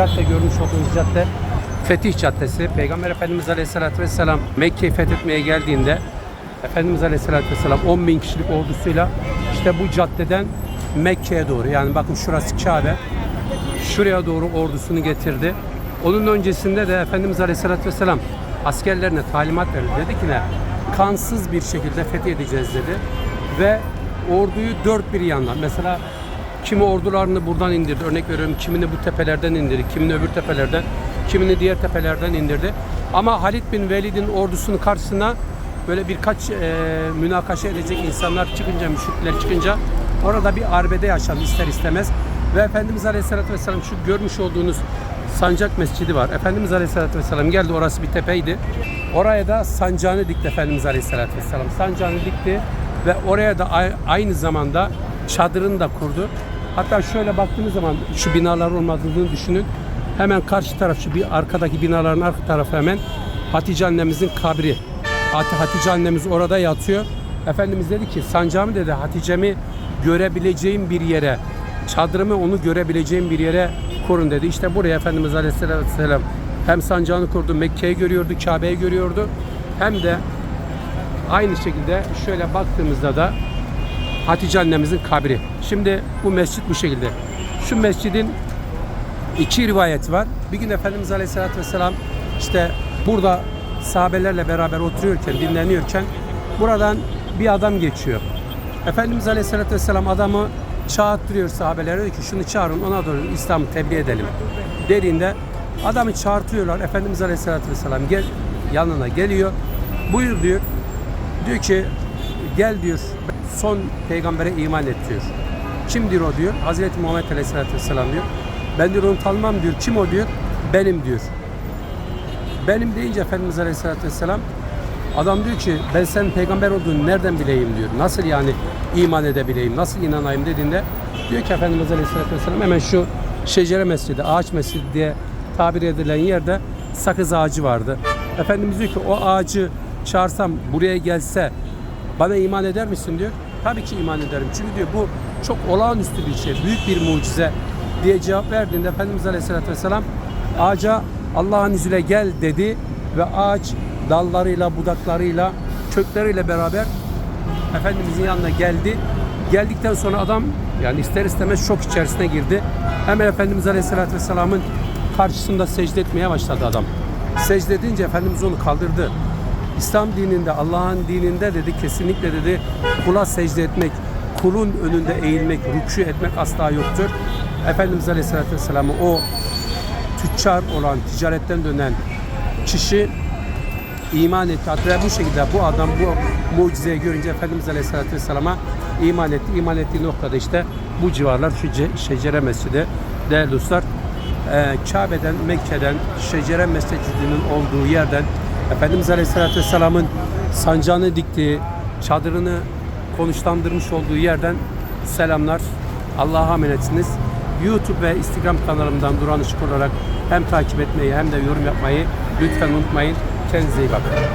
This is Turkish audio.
cadde görmüş olduğunuz cadde Fetih Caddesi. Peygamber Efendimiz Aleyhisselatü Vesselam Mekke'yi fethetmeye geldiğinde Efendimiz Aleyhisselatü Vesselam 10 bin kişilik ordusuyla işte bu caddeden Mekke'ye doğru yani bakın şurası Kabe şuraya doğru ordusunu getirdi. Onun öncesinde de Efendimiz Aleyhisselatü Vesselam askerlerine talimat verdi. Dedi ki ne? Kansız bir şekilde fethedeceğiz dedi. Ve orduyu dört bir yandan mesela kimi ordularını buradan indirdi. Örnek veriyorum kimini bu tepelerden indirdi, kimini öbür tepelerden, kimini diğer tepelerden indirdi. Ama Halid bin Velid'in ordusunun karşısına böyle birkaç e, münakaşa edecek insanlar çıkınca, müşrikler çıkınca orada bir arbede yaşandı ister istemez. Ve Efendimiz Aleyhisselatü Vesselam şu görmüş olduğunuz Sancak Mescidi var. Efendimiz Aleyhisselatü Vesselam geldi orası bir tepeydi. Oraya da sancağını dikti Efendimiz Aleyhisselatü Vesselam. Sancağını dikti ve oraya da aynı zamanda çadırını da kurdu. Hatta şöyle baktığınız zaman şu binalar olmadığını düşünün. Hemen karşı taraf şu bir arkadaki binaların arka tarafı hemen Hatice annemizin kabri. Hat- Hatice annemiz orada yatıyor. Efendimiz dedi ki sancağımı dedi Hatice'mi görebileceğim bir yere, çadırımı onu görebileceğim bir yere kurun dedi. İşte buraya Efendimiz Aleyhisselam hem sancağını kurdu, Mekke'yi görüyordu, Kabe'yi görüyordu. Hem de aynı şekilde şöyle baktığımızda da Hatice annemizin kabri. Şimdi bu mescit bu şekilde. Şu mescidin iki rivayeti var. Bir gün Efendimiz Aleyhisselatü Vesselam işte burada sahabelerle beraber oturuyorken, dinleniyorken buradan bir adam geçiyor. Efendimiz Aleyhisselatü Vesselam adamı çağırttırıyor sahabelere diyor ki şunu çağırın ona doğru İslam'ı tebliğ edelim. Dediğinde adamı çağırtıyorlar. Efendimiz Aleyhisselatü Vesselam gel, yanına geliyor. Buyur diyor. Diyor ki gel diyor son peygambere iman et diyor. Kimdir o diyor. Hazreti Muhammed Aleyhisselatü Vesselam diyor. Ben diyor onu tanımam diyor. Kim o diyor. Benim diyor. Benim deyince Efendimiz Aleyhisselatü Vesselam adam diyor ki ben senin peygamber olduğunu nereden bileyim diyor. Nasıl yani iman edebileyim, nasıl inanayım dediğinde diyor ki Efendimiz Aleyhisselatü Vesselam hemen şu şecere mescidi, ağaç mescidi diye tabir edilen yerde sakız ağacı vardı. Efendimiz diyor ki o ağacı çağırsam buraya gelse bana iman eder misin diyor. Tabii ki iman ederim. Çünkü diyor bu çok olağanüstü bir şey, büyük bir mucize diye cevap verdiğinde Efendimiz Aleyhisselatü Vesselam ağaca Allah'ın izniyle gel dedi ve ağaç dallarıyla, budaklarıyla, kökleriyle beraber Efendimizin yanına geldi. Geldikten sonra adam yani ister istemez şok içerisine girdi. Hemen Efendimiz Aleyhisselatü Vesselam'ın karşısında secde etmeye başladı adam. Secde edince Efendimiz onu kaldırdı. İslam dininde, Allah'ın dininde dedi kesinlikle dedi kula secde etmek, kulun önünde eğilmek, rükû etmek asla yoktur. Efendimiz Aleyhisselatü Vesselam'ı o tüccar olan, ticaretten dönen kişi iman etti. Hatta bu şekilde bu adam bu mucizeyi görünce Efendimiz Aleyhisselatü Vesselam'a iman etti. İman ettiği noktada işte bu civarlar şu Ce- Şecere Mescidi değerli dostlar. Ee, Kabe'den, Mekke'den, Şecere Mescidi'nin olduğu yerden Efendimiz Aleyhisselatü Vesselam'ın sancağını diktiği, çadırını konuşlandırmış olduğu yerden selamlar. Allah'a emanetsiniz. YouTube ve Instagram kanalımdan Duran Işık olarak hem takip etmeyi hem de yorum yapmayı lütfen unutmayın. Kendinize iyi bakın.